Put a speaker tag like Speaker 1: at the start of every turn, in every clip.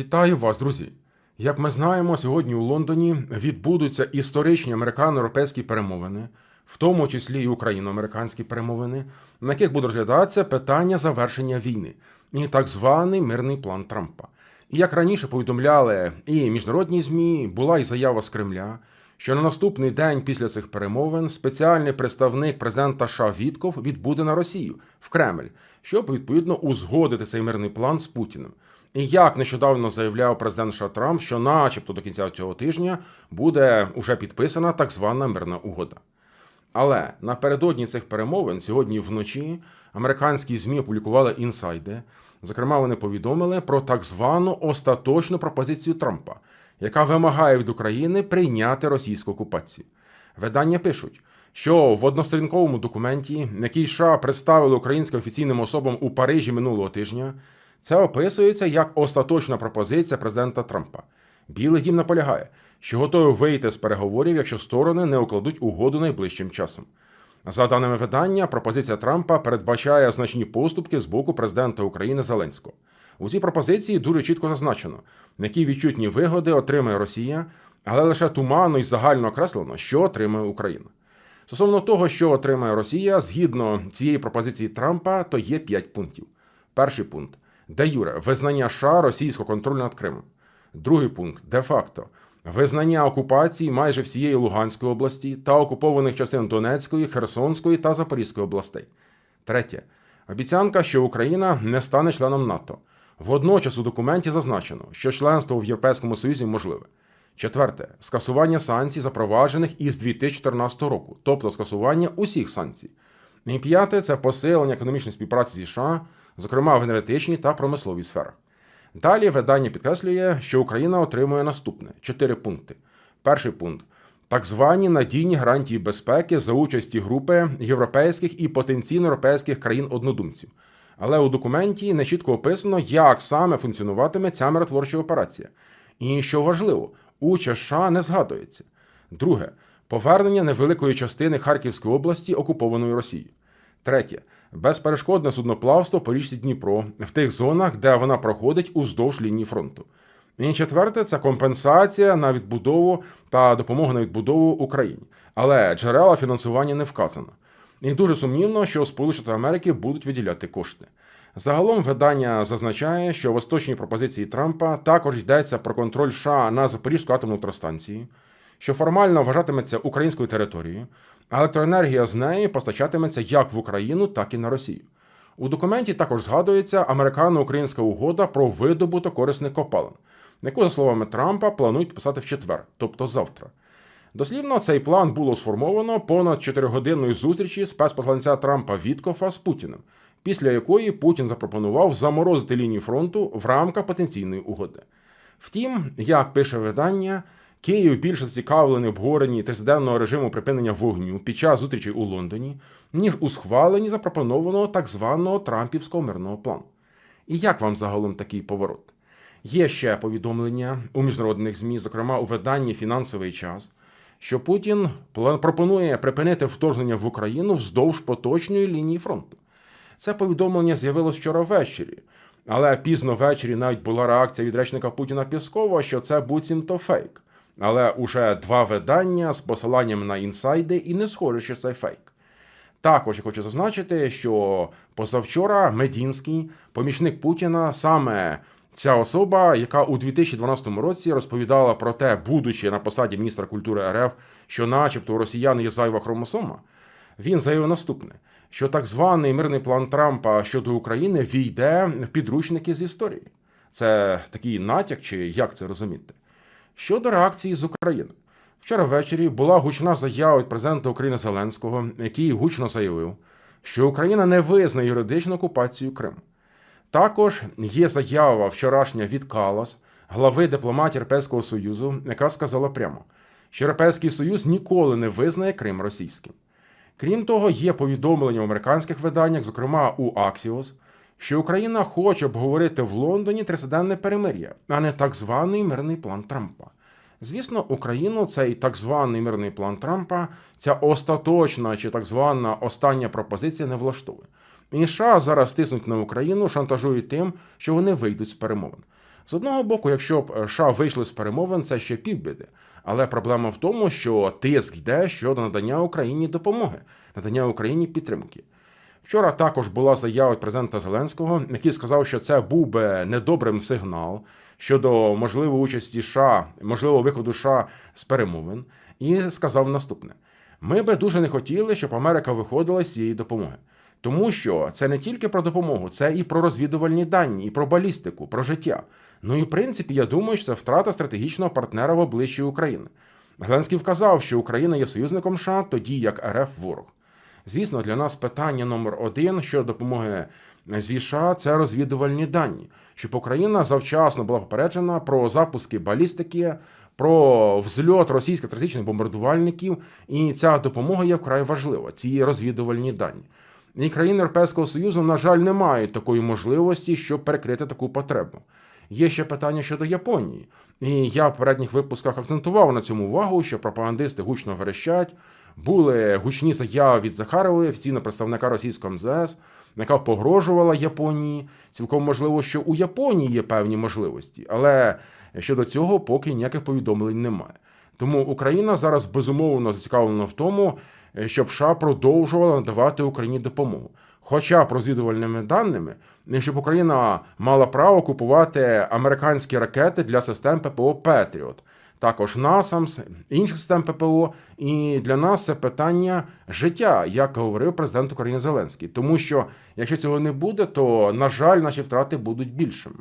Speaker 1: Вітаю вас, друзі! Як ми знаємо, сьогодні у Лондоні відбудуться історичні американо-європейські перемовини, в тому числі і україно-американські перемовини, на яких буде розглядатися питання завершення війни і так званий мирний план Трампа. І як раніше повідомляли і міжнародні ЗМІ, була й заява з Кремля, що на наступний день після цих перемовин спеціальний представник президента США Вітков відбуде на Росію в Кремль, щоб відповідно узгодити цей мирний план з Путіним. І як нещодавно заявляв президент США Трамп, що, начебто, до кінця цього тижня буде уже підписана так звана мирна угода. Але напередодні цих перемовин сьогодні вночі американські ЗМІ опублікували інсайди. Зокрема, вони повідомили про так звану остаточну пропозицію Трампа, яка вимагає від України прийняти російську окупацію. Видання пишуть, що в односторінковому документі, який США представили українським офіційним особам у Парижі минулого тижня, це описується як остаточна пропозиція президента Трампа. Білий дім наполягає, що готовий вийти з переговорів, якщо сторони не укладуть угоду найближчим часом. За даними видання, пропозиція Трампа передбачає значні поступки з боку президента України Зеленського. У цій пропозиції дуже чітко зазначено, які відчутні вигоди отримає Росія, але лише туманно і загально окреслено, що отримає Україна. Стосовно того, що отримає Росія, згідно цієї пропозиції Трампа, то є 5 пунктів. Перший пункт де юре визнання США російського контролю над Кримом. Другий пункт де-факто визнання окупації майже всієї Луганської області та окупованих частин Донецької, Херсонської та Запорізької областей. Третє обіцянка, що Україна не стане членом НАТО. Водночас у документі зазначено, що членство в Європейському Союзі можливе. Четверте скасування санкцій, запроваджених із 2014 року, тобто скасування усіх санкцій. І п'яте це посилення економічної співпраці зі США, зокрема в енергетичній та промисловій сферах. Далі видання підкреслює, що Україна отримує наступне: чотири пункти. Перший пункт так звані надійні гарантії безпеки за участі групи європейських і потенційно європейських країн-однодумців. Але у документі не чітко описано, як саме функціонуватиме ця миротворча операція. І що важливо, участь США не згадується. Друге повернення невеликої частини Харківської області, окупованої Росією. Третє безперешкодне судноплавство по річці Дніпро в тих зонах, де вона проходить уздовж лінії фронту. І четверте це компенсація на відбудову та допомога на відбудову Україні. Але джерела фінансування не вказано. І дуже сумнівно, що Сполучені Америки будуть виділяти кошти. Загалом видання зазначає, що в остаточній пропозиції Трампа також йдеться про контроль США на Запорізьку атомну електростанцію, що формально вважатиметься українською територією, а електроенергія з неї постачатиметься як в Україну, так і на Росію. У документі також згадується американо-українська угода про видобуток корисних копалин, яку, за словами Трампа, планують підписати в четвер, тобто завтра. Дослівно, цей план було сформовано понад 4-годинної зустрічі спецпосланця Трампа Віткофа з Путіним, після якої Путін запропонував заморозити лінію фронту в рамках потенційної угоди. Втім, як пише видання, Київ більше зацікавлений в обговоренні тридцятиденного режиму припинення вогню під час зустрічі у Лондоні, ніж у схваленні запропонованого так званого Трампівського мирного плану. І як вам загалом такий поворот? Є ще повідомлення у міжнародних ЗМІ, зокрема у виданні Фінансовий час, що Путін пропонує припинити вторгнення в Україну вздовж поточної лінії фронту. Це повідомлення з'явилось вчора ввечері, але пізно ввечері навіть була реакція від речника Путіна Піскова, що це буцімто фейк. Але уже два видання з посиланням на інсайди і не схоже, що це фейк. Також я хочу зазначити, що позавчора Медінський, помічник Путіна, саме ця особа, яка у 2012 році розповідала про те, будучи на посаді міністра культури РФ, що, начебто, у росіян є зайва хромосома, він заявив наступне: що так званий мирний план Трампа щодо України війде в підручники з історії. Це такий натяк, чи як це розуміти? Щодо реакції з України, вчора ввечері була гучна заява від президента України Зеленського, який гучно заявив, що Україна не визнає юридичну окупацію Криму. Також є заява вчорашня від Калас, глави дипломатії Європейського Союзу, яка сказала прямо, що Європейський Союз ніколи не визнає Крим російським. Крім того, є повідомлення в американських виданнях, зокрема у Axios, що Україна хоче обговорити в Лондоні тридцятиденне перемир'я, а не так званий мирний план Трампа. Звісно, Україну цей так званий мирний план Трампа, ця остаточна чи так звана остання пропозиція не влаштовує. І США зараз тиснуть на Україну, шантажують тим, що вони вийдуть з перемовин. З одного боку, якщо б США вийшли з перемовин, це ще півбіди. Але проблема в тому, що тиск йде щодо надання Україні допомоги, надання Україні підтримки. Вчора також була заява президента Зеленського, який сказав, що це був би недобрим сигнал щодо можливої участі США, можливого виходу США з перемовин, і сказав наступне: ми би дуже не хотіли, щоб Америка виходила з цієї допомоги. Тому що це не тільки про допомогу, це і про розвідувальні дані, і про балістику, про життя. Ну і в принципі, я думаю, що це втрата стратегічного партнера в обличчі України. Зеленський вказав, що Україна є союзником США, тоді як РФ ворог. Звісно, для нас питання номер один щодо допомоги зі США – це розвідувальні дані, щоб Україна завчасно була попереджена про запуски балістики, про взльот російських стратегічних бомбардувальників, і ця допомога є вкрай важлива. Ці розвідувальні дані. І країни Європейського Союзу, на жаль, не мають такої можливості, щоб перекрити таку потребу. Є ще питання щодо Японії. І я в попередніх випусках акцентував на цьому увагу, що пропагандисти гучно верещать. Були гучні заяви від Захарової, офіційного представника російського МЗС, яка погрожувала Японії. Цілком можливо, що у Японії є певні можливості, але щодо цього поки ніяких повідомлень немає. Тому Україна зараз безумовно зацікавлена в тому, щоб США продовжувала надавати Україні допомогу. Хоча б розвідувальними даними, щоб Україна мала право купувати американські ракети для систем ППО Петріот, також NASAMS, інших систем ППО. І для нас це питання життя, як говорив президент України Зеленський. Тому що якщо цього не буде, то на жаль, наші втрати будуть більшими.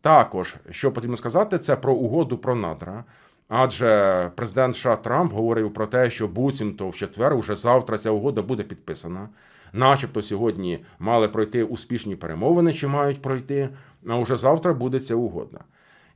Speaker 1: Також що потрібно сказати, це про угоду про надра. Адже президент США Трамп говорив про те, що буцімто в четвер, уже завтра ця угода буде підписана. Начебто сьогодні мали пройти успішні перемовини, чи мають пройти. А вже завтра буде ця угода.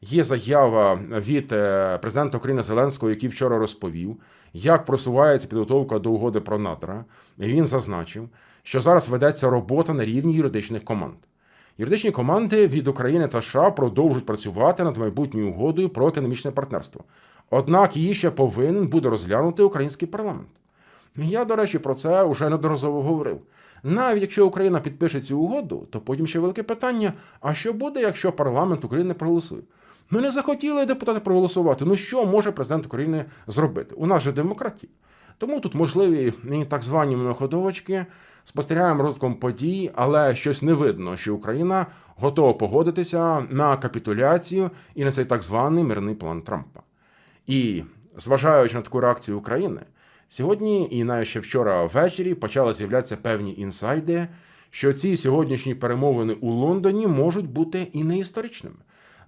Speaker 1: Є заява від е, президента України Зеленського, який вчора розповів, як просувається підготовка до угоди про. І він зазначив, що зараз ведеться робота на рівні юридичних команд. Юридичні команди від України та США продовжують працювати над майбутньою угодою про економічне партнерство. Однак її ще повинен буде розглянути український парламент. Я, до речі, про це вже неодноразово говорив. Навіть якщо Україна підпише цю угоду, то потім ще велике питання: а що буде, якщо парламент України проголосує? Ну не захотіли депутати проголосувати. Ну що може президент України зробити? У нас же демократія. Тому тут можливі так звані многоходовочки, спостерігаємо розвитком подій, але щось не видно, що Україна готова погодитися на капітуляцію і на цей так званий мирний план Трампа. І зважаючи на таку реакцію України, сьогодні і навіть ще вчора ввечері почали з'являтися певні інсайди, що ці сьогоднішні перемовини у Лондоні можуть бути і не історичними.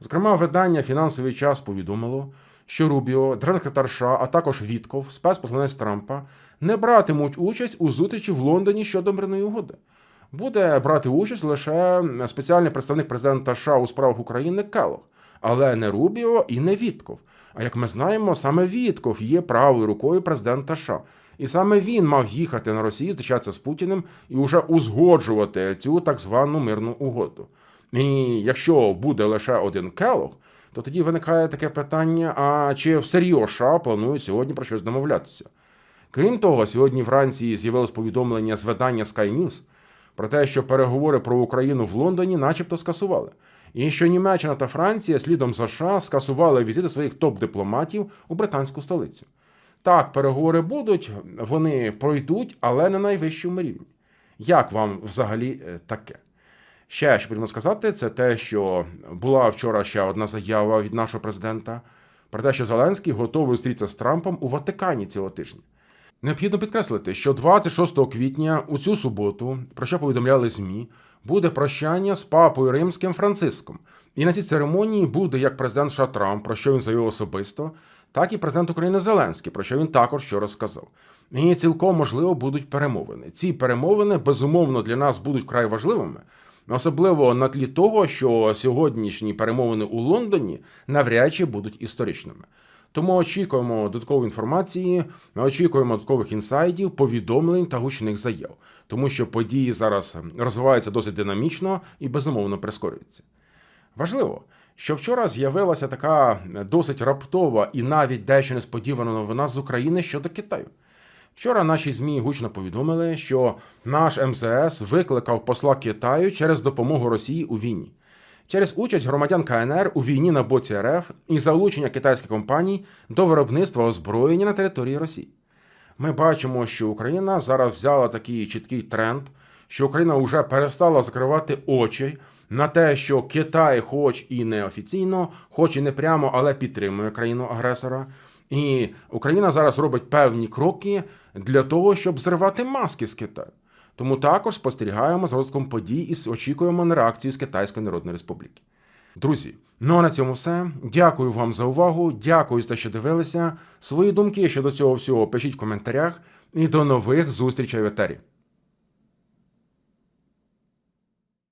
Speaker 1: Зокрема, видання Фінансовий час повідомило, що Рубіо, держсекретар США, а також Вітков, спецпосланець Трампа, не братимуть участь у зустрічі в Лондоні щодо мирної угоди. Буде брати участь лише спеціальний представник президента США у справах України Келлог, але не Рубіо і не Вітков. А як ми знаємо, саме Вітков є правою рукою президента США. І саме він мав їхати на Росію, зустрічатися з Путіним і вже узгоджувати цю так звану мирну угоду. І якщо буде лише один Келлог, то тоді виникає таке питання: а чи всерйоз США планують сьогодні про щось домовлятися? Крім того, сьогодні вранці з'явилось повідомлення з видання Sky News про те, що переговори про Україну в Лондоні, начебто, скасували. І що Німеччина та Франція слідом за США скасували візити своїх топ-дипломатів у британську столицю. Так, переговори будуть, вони пройдуть, але на найвищому рівні. Як вам взагалі таке? Ще що потрібно сказати, це те, що була вчора ще одна заява від нашого президента про те, що Зеленський готовий зустрітися з Трампом у Ватикані цього тижня. Необхідно підкреслити, що 26 квітня у цю суботу, про що повідомляли ЗМІ, буде прощання з папою римським Франциском. І на цій церемонії буде як президент США Трамп, про що він заявив особисто, так і президент України Зеленський, про що він також вчора сказав. І цілком можливо будуть перемовини. Ці перемовини безумовно для нас будуть вкрай важливими. Особливо на тлі того, що сьогоднішні перемовини у Лондоні навряд чи будуть історичними. Тому очікуємо додаткової інформації, очікуємо додаткових інсайдів, повідомлень та гучних заяв, тому що події зараз розвиваються досить динамічно і безумовно прискорюються. Важливо, що вчора з'явилася така досить раптова і навіть дещо несподівана новина з України щодо Китаю. Вчора наші ЗМІ гучно повідомили, що наш МЗС викликав посла Китаю через допомогу Росії у війні. Через участь громадян КНР у війні на боці РФ і залучення китайських компаній до виробництва озброєння на території Росії. Ми бачимо, що Україна зараз взяла такий чіткий тренд, що Україна вже перестала закривати очі на те, що Китай, хоч і неофіційно, хоч і не прямо, але підтримує країну агресора. І Україна зараз робить певні кроки для того, щоб зривати маски з Китаю. Тому також спостерігаємо з розвитком подій і очікуємо на реакцію з Китайської Народної Республіки. Друзі, ну а на цьому все. Дякую вам за увагу. Дякую за те, що дивилися. Свої думки щодо цього всього пишіть в коментарях. І до нових зустрічей в етері.